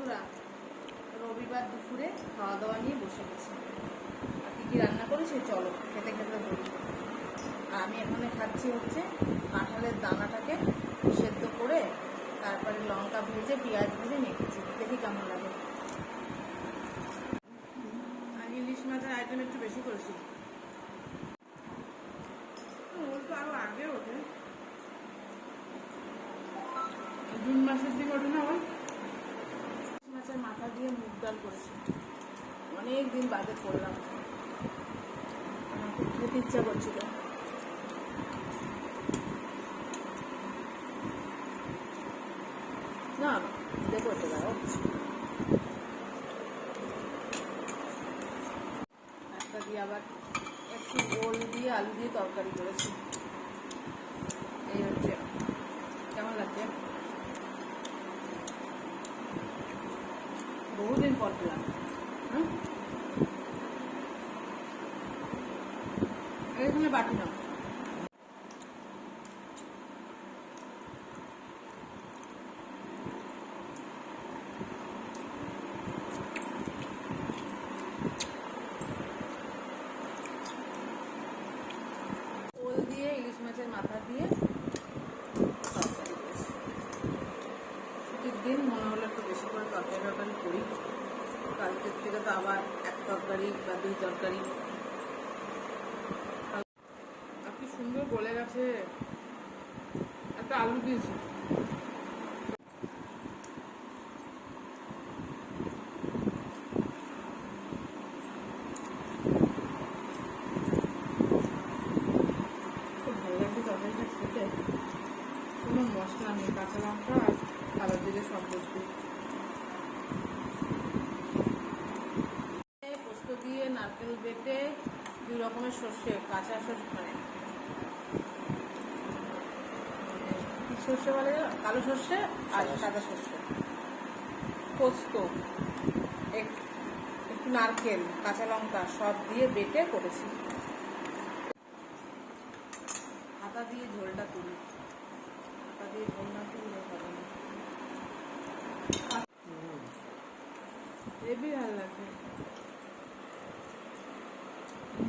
বন্ধুরা, রবিবার দুপুরে খাওয়া দাওয়া নিয়ে বসে গেছি। আর কী কী রান্না করেছে চলো, খেতে খেতে বলি। আমি এখানে খাচ্ছি হচ্ছে কাঁঠালের দানাটাকে সেদ্ধ করে, তারপরে লঙ্কা ভেজে, পেঁয়াজ ভেজে মেখেছি। দেখি কেমন লাগে। আর ইলিশ মাছের আইটেম একটু বেশি করেছি। তো আরও আগে ওঠে। জুন মাসের দিকে ওঠে না ওই মাছের মাথা দিয়ে মুগ ডাল করেছি। অনেক দিন বাদে করলাম। খেতে ইচ্ছা করছিল। না দেখো এটা দাও। একটা দিয়ে আবার একটু গোল দিয়ে আলু দিয়ে তরকারি করেছি। এই হচ্ছে। কেমন লাগছে? বহুদিন পর পেলাম হুম এখানে বাটি নাও ওল দিয়ে ইলিশ মাছের মাথা দিয়ে তরকারি করেছি। ছুটির দিন মনে হলো একটু বেশি করে তরকারি তরকারি করি কালকের থেকে তো আবার এক তরকারি বা দুই তরকারি। কি সুন্দর গলে গেছে। একটা আলু দিয়েছি। কোনো মশলা নেই, কাঁচা লঙ্কা আর কালো জিরে সব বস্তু পোস্ত নারকেল বেটে দুই রকমের সর্ষে কাঁচা সর্ষে মানে। সর্ষে বলে কালো সর্ষে আর সাদা সর্ষে। পোস্ত এক- একটু নারকেল কাঁচা লঙ্কা সব দিয়ে বেটে করেছি। হাতা দিয়ে ঝোলটা তুলি। হাতা দিয়ে ঝোল না তুললে হবে না। হেবি ভালো লাগে।